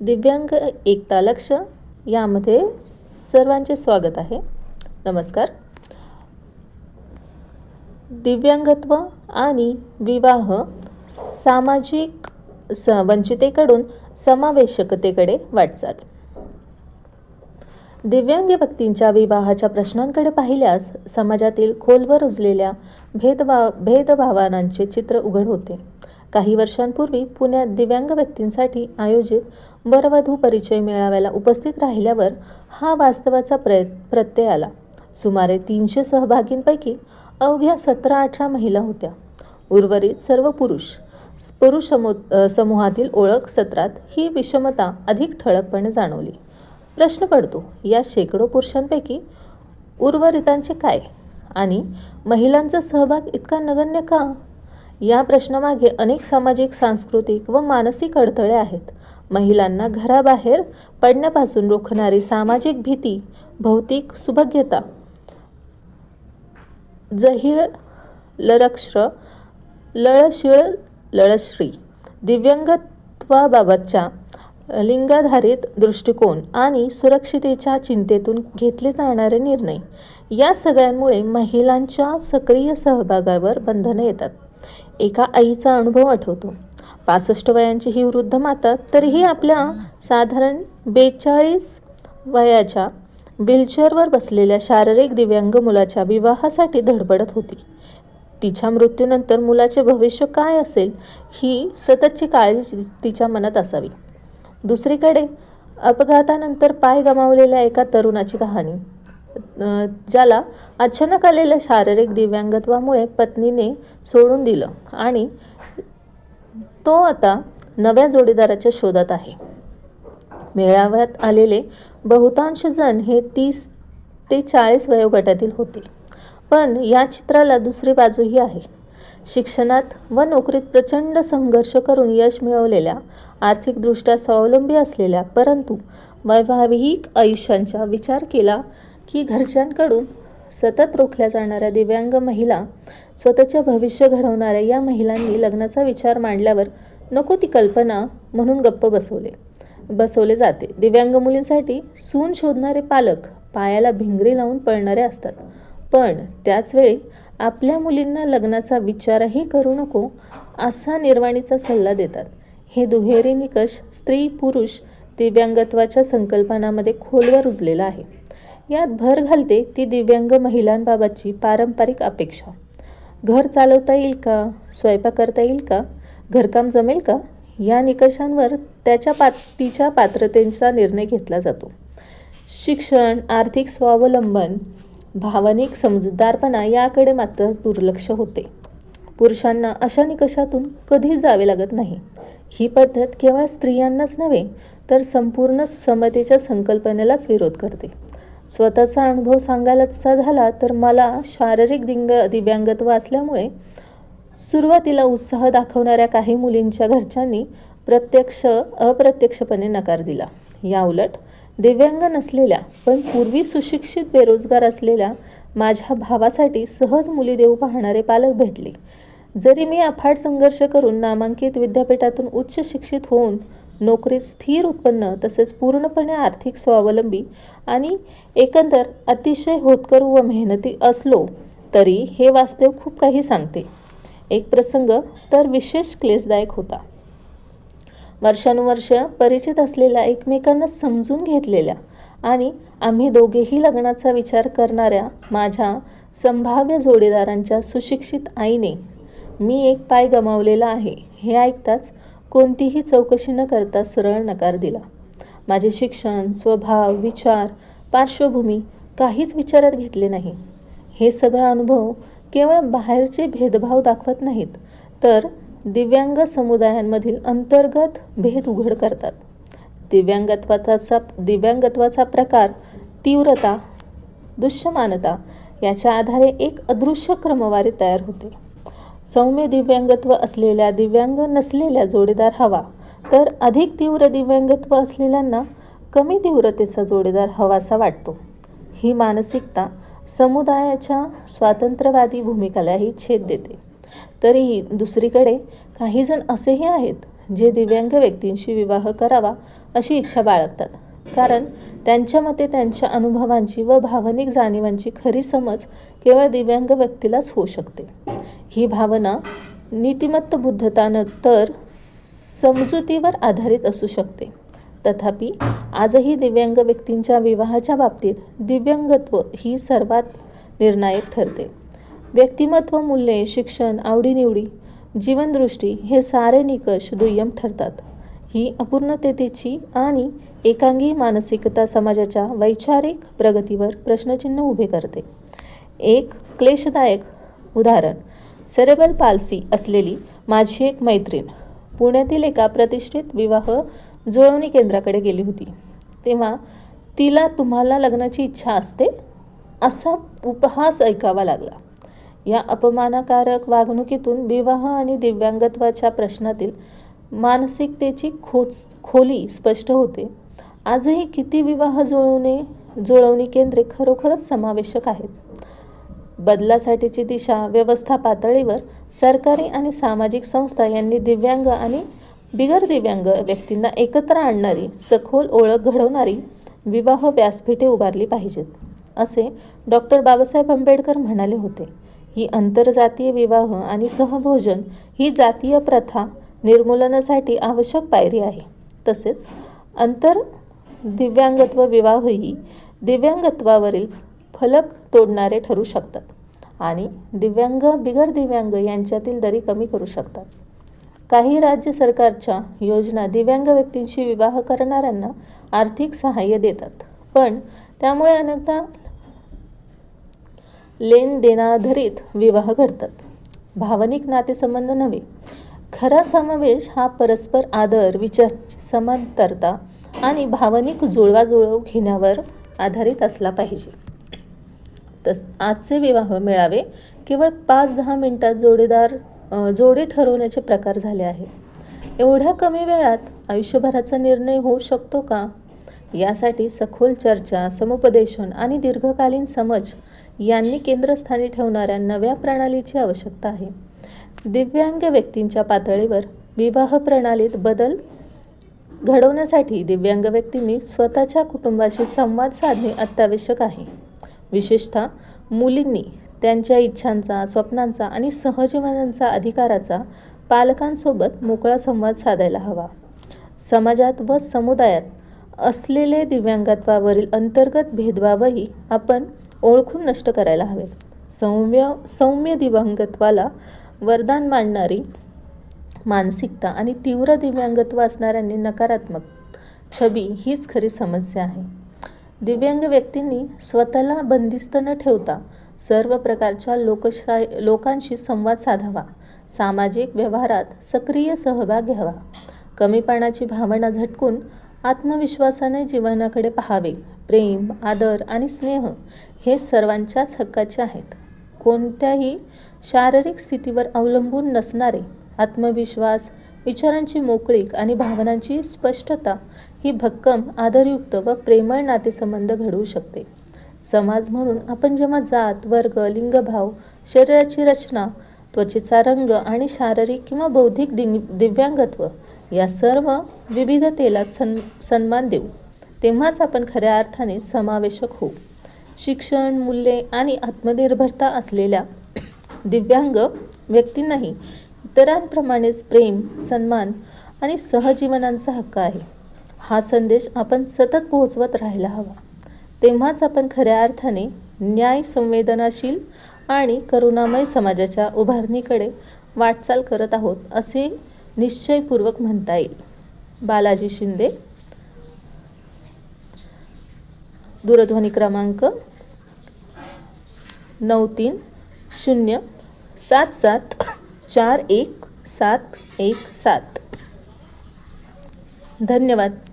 दिव्यांग एकता लक्ष यामध्ये सर्वांचे स्वागत आहे. नमस्कार. दिव्यांगत्व आणि विवाह सामाजिक स वंचितेकडून समावेशकतेकडे वाटचाल. दिव्यांग व्यक्तींच्या विवाहाच्या प्रश्नांकडे पाहिल्यास समाजातील खोलवर रुजलेल्या भेदभाव भेदभावनांचे चित्र उघड होते. काही वर्षांपूर्वी पुण्यात दिव्यांग व्यक्तींसाठी आयोजित वरवधू परिचय मेळाव्याला उपस्थित राहिल्यावर हा वास्तवाचा प्रय प्रत्यय आला. सुमारे तीनशे सहभागींपैकी अवघ्या सतरा अठरा महिला होत्या. उर्वरित सर्व पुरुष पुरुष समू समूहातील ओळख सत्रात ही विषमता अधिक ठळकपणे जाणवली. प्रश्न पडतो या शेकडो पुरुषांपैकी उर्वरितांचे काय? आणि महिलांचा सहभाग इतका नगण्य का? या प्रश्नामागे अनेक सामाजिक सांस्कृतिक व मानसिक अडथळे आहेत. महिलांना घराबाहेर पडण्यापासून रोखणारी सामाजिक भीती भौतिक सुभग्यता जहिळ लरक्ष लळशिळ लळश्री दिव्यांगत्वाबाबतच्या लिंगाधारित दृष्टिकोन आणि सुरक्षितेच्या चिंतेतून घेतले जाणारे निर्णय या सगळ्यांमुळे महिलांच्या सक्रिय सहभागावर बंधनं येतात. एका आईचा अनुभव आठवतो. पासष्ट वयांची ही वृद्ध माता तरीही आपल्या साधारण बेचाळीस वयाच्या व्हीलचेअरवर बसलेल्या शारीरिक दिव्यांग मुलाच्या विवाहासाठी धडपडत होती. तिच्या मृत्यूनंतर मुलाचे भविष्य काय असेल ही सततची काळजी तिच्या मनात असावी. दुसरीकडे अपघातानंतर पाय गमावलेल्या एका तरुणाची कहाणी. ज्याला अचानक आलेल्या शारीरिक दिव्यांगत्वामुळे पत्नीने सोडून दिलं आणि तो आता नव्या जोडीदाराच्या शोधात आहे. मेळाव्यात आलेले बहुतांश जण हे तीस ते चाळीस वयोगटातील होते. पण या चित्राला दुसरी बाजूही आहे. शिक्षणात व नोकरीत प्रचंड संघर्ष करून यश मिळवलेल्या आर्थिकदृष्ट्या स्वावलंबी असलेल्या परंतु वैवाहिक आयुष्यांचा विचार केला की घरच्यांकडून सतत रोखल्या जाणाऱ्या दिव्यांग महिला स्वतःच्या भविष्य घडवणाऱ्या या महिलांनी लग्नाचा विचार मांडल्यावर नको ती कल्पना म्हणून गप्प बसवले. बसवले जाते. दिव्यांग मुलींसाठी सून शोधणारे पालक पायाला भिंगरी लावून पळणारे असतात. पण त्याचवेळी आपल्या मुलींना लग्नाचा विचारही करू नको असा निर्वाणीचा सल्ला देतात. हे दुहेरी निकष स्त्री पुरुष दिव्यांगत्वाच्या संकल्पनामध्ये खोलवर रुजलेला आहे. यात भर घालते ती दिव्यांग महिलांबाबतची पारंपरिक अपेक्षा. घर चालवता येईल का? स्वयंपाक करता येईल का? घरकाम जमेल का? या निकषांवर त्याच्या पात तिच्या पात्रतेचा निर्णय घेतला जातो. शिक्षण आर्थिक स्वावलंबन भावनिक समजूतदारपणा याकडे मात्र दुर्लक्ष होते. पुरुषांना अशा निकषातून कधीच जावे लागत नाही. ही पद्धत केवळ स्त्रियांनाच नव्हे तर संपूर्ण समतेच्या संकल्पनेलाच विरोध करते. स्वतःचा अनुभव सांगायलाचा झाला तर मला शारीरिक दिंग दिव्यांगत्व असल्यामुळे सुरुवातीला उत्साह दाखवणाऱ्या काही मुलींच्या घरच्यांनी प्रत्यक्ष अप्रत्यक्षपणे नकार दिला. या उलट दिव्यांग नसलेल्या पण पूर्वी सुशिक्षित बेरोजगार असलेल्या माझ्या भावासाठी सहज मुली देऊ पाहणारे पालक भेटले. जरी मी अफाट संघर्ष करून नामांकित विद्यापीठातून उच्च शिक्षित होऊन नोकरीत स्थिर उत्पन्न तसेच पूर्णपणे आर्थिक स्वावलंबी आणि एकंदर अतिशय होतकरू व मेहनती असलो तरी हे वास्तव खूप काही सांगते. एक प्रसंग तर विशेष क्लेशदायक होता. वर्षानुवर्ष परिचित असलेल्या एकमेकांना समजून घेतलेल्या आणि आम्ही दोघेही लग्नाचा विचार करणाऱ्या माझ्या संभाव्य जोडीदारांच्या सुशिक्षित आईने मी एक पाय गमावलेला आहे हे ऐकताच कोणतीही चौकशी न करता सरळ नकार दिला. माझे शिक्षण स्वभाव विचार पार्श्वभूमी काहीच विचारात घेतले नाही. हे सगळा अनुभव केवळ बाहेरचे भेदभाव दाखवत नाहीत तर दिव्यांग समुदायांमधील अंतर्गत भेद उघड करतात. दिव्यांगत्वाचा दिव्यांगत्वाचा प्रकार तीव्रता दृश्यमानता याच्या आधारे एक अदृश्य क्रमवारी तयार होते. सौम्य दिव्यांगत्व असलेल्या दिव्यांग नसलेल्या जोडीदार हवा. तर अधिक तीव्र दिव्यांगत्व असलेल्यांना कमी तीव्रतेचा जोडीदार हवासा वाटतो. ही मानसिकता समुदायाच्या स्वातंत्र्यवादी भूमिकालाही छेद देते. तरीही दुसरीकडे काहीजण असेही आहेत जे दिव्यांग व्यक्तींशी विवाह करावा अशी इच्छा बाळगतात. कारण त्यांच्या मते त्यांच्या अनुभवांची व भावनिक जाणीवांची खरी समज केवळ दिव्यांग व्यक्तीलाच होऊ शकते. ही भावना नीतिमत्त बुद्धता न तर समजुतीवर आधारित असू शकते. तथापि आजही दिव्यांग व्यक्तींच्या विवाहाच्या बाबतीत दिव्यांगत्व ही सर्वात निर्णायक ठरते. व्यक्तिमत्व मूल्ये शिक्षण आवडीनिवडी जीवनदृष्टी हे सारे निकष दुय्यम ठरतात. ही अपूर्णतेची आणि एकांगी मानसिकता समाजाच्या वैचारिक प्रगतीवर प्रश्नचिन्ह उभे करते. एक क्लेशदायक उदाहरण सेरेबल पाल्सी असलेली माझी एक मैत्रीण पुण्यातील एका प्रतिष्ठित विवाह जुळवणी केंद्राकडे गेली होती. तेव्हा तिला तुम्हाला लग्नाची इच्छा असते? असा उपहास ऐकावा लागला. या अपमानकारक वागणुकीतून विवाह आणि दिव्यांगत्वाच्या प्रश्नातील मानसिकतेची खोच खोली स्पष्ट होते. आजही किती विवाह जुळवणे जुळवणी केंद्रे खरोखरच समावेशक आहेत? बदलासाठीची दिशा व्यवस्था पातळीवर सरकारी आणि सामाजिक संस्था यांनी दिव्यांग आणि बिगर दिव्यांग व्यक्तींना एकत्र आणणारी सखोल ओळख घडवणारी विवाह व्यासपीठे उभारली पाहिजेत असे डॉक्टर बाबासाहेब आंबेडकर म्हणाले होते. ही आंतरजातीय विवाह आणि सहभोजन ही जातीय प्रथा निर्मूलनासाठी आवश्यक पायरी आहे. तसेच आंतर दिव्यांगत्व विवाहही दिव्यांगत्वावरील फलक तोडणारे ठरू शकतात आणि दिव्यांग बिगर दिव्यांग यांच्यातील दरी कमी करू शकतात. काही राज्य सरकारच्या योजना दिव्यांग व्यक्तींशी विवाह करणाऱ्यांना आर्थिक सहाय्य देतात. पण त्यामुळे अनेकदा लेन देनाधारित विवाह घडतात. भावनिक नातेसंबंध नव्हे खरा समावेश हा परस्पर आदर विचार समांतरता आणि भावनिक जुळवाजुळव घेण्यावर आधारित असला पाहिजे. तस आजचे विवाह मेळावे केवळ पाच दहा मिनटात जोडीदार जोडी ठरवण्याचे प्रकार झाले आहेत. एवढ्या कमी वेळात आयुष्यभराचा निर्णय होऊ शकतो का? यासाठी सखोल चर्चा समुपदेशन आणि दीर्घकालीन समज यांनी केंद्रस्थानी ठेवणाऱ्या नव्या प्रणालीची आवश्यकता आहे. दिव्यांग व्यक्तींच्या पातळीवर विवाह प्रणालीत बदल घडवण्यासाठी दिव्यांग व्यक्तींनी स्वतःच्या कुटुंबाशी संवाद साधणे अत्यावश्यक आहे. विशेषतः मुलींनी त्यांच्या इच्छांचा स्वप्नांचा आणि सहजीवनांचा अधिकाराचा पालकांसोबत मोकळा संवाद साधायला हवा. समाजात व समुदायात असलेले दिव्यांगत्वावरील अंतर्गत भेदभावही आपण ओळखून नष्ट करायला हवेत सौम्य सौम्य दिव्यांगत्वाला वरदान मानणारी मानसिकता आणि तीव्र दिव्यांगत्व असणाऱ्यांनी नकारात्मक छबी हीच खरी समस्या आहे. दिव्यांग व्यक्तींनी स्वतःला बंदिस्त न ठेवता सर्व प्रकारच्या लोकशा लोकांशी संवाद साधावा. सामाजिक व्यवहारात सक्रिय सहभाग घ्यावा. कमीपणाची भावना झटकून आत्मविश्वासाने जीवनाकडे पाहावे. प्रेम आदर आणि स्नेह हे सर्वांच्याच हक्काचे आहेत. कोणत्याही शारीरिक स्थितीवर अवलंबून नसणारे आत्मविश्वास विचारांची मोकळीक आणि भावनांची स्पष्टता ही भक्कम आदरयुक्त व प्रेमळ नातेसंबंध घडवू शकते. समाज म्हणून आपण जेव्हा जात वर्ग लिंगभाव शरीराची रचना त्वचेचा रंग आणि शारीरिक किंवा बौद्धिक दिंग दिव्यांगत्व या सर्व विविधतेला सन सन्मान देऊ तेव्हाच आपण खऱ्या अर्थाने समावेशक होऊ. शिक्षण मूल्ये आणि आत्मनिर्भरता असलेल्या दिव्यांग व्यक्तींनाही इतरांप्रमाणेच प्रेम सन्मान आणि सहजीवनांचा हक्क आहे. हा संदेश आपण सतत पोहोचवत राहायला हवा. तेव्हाच आपण खऱ्या अर्थाने न्याय संवेदनाशील आणि करुणामय समाजाच्या उभारणीकडे वाटचाल करत आहोत असे निश्चयपूर्वक म्हणता येईल. बालाजी शिंदे. दूरध्वनी क्रमांक नऊ तीन शून्य सात सात चार एक सात एक सात. धन्यवाद.